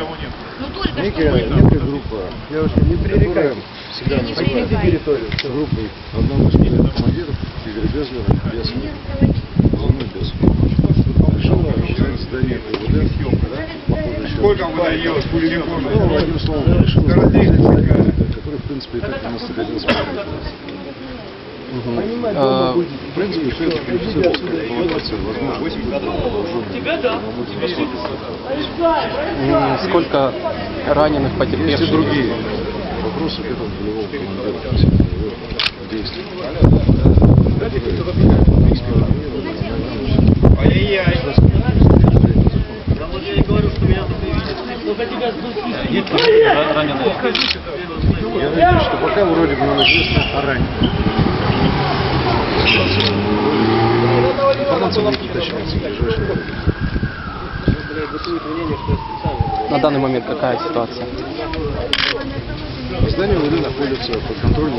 Ну только некая, что некая группа, Девушка, не пререкайтесь. всегда Не пререкайтесь. территорию. группой одного из моих командиров, Безлера, без Главный без. Решила через здание ПВД, по ходу еще. Сколько он выдает? Пулемет Ну, одним словом, решила который, в принципе, и так у нас находился в Понимать А, дома будет. В принципе, все возможно, М, Сколько раненых, Есть и потерпевших? другие. Вопросы к этому? Полевому командиру. Ай-яй-яй. Я надеюсь, что пока вроде бы нам известно о раненых. На данный момент какая ситуация? Здание УВД находится под контролем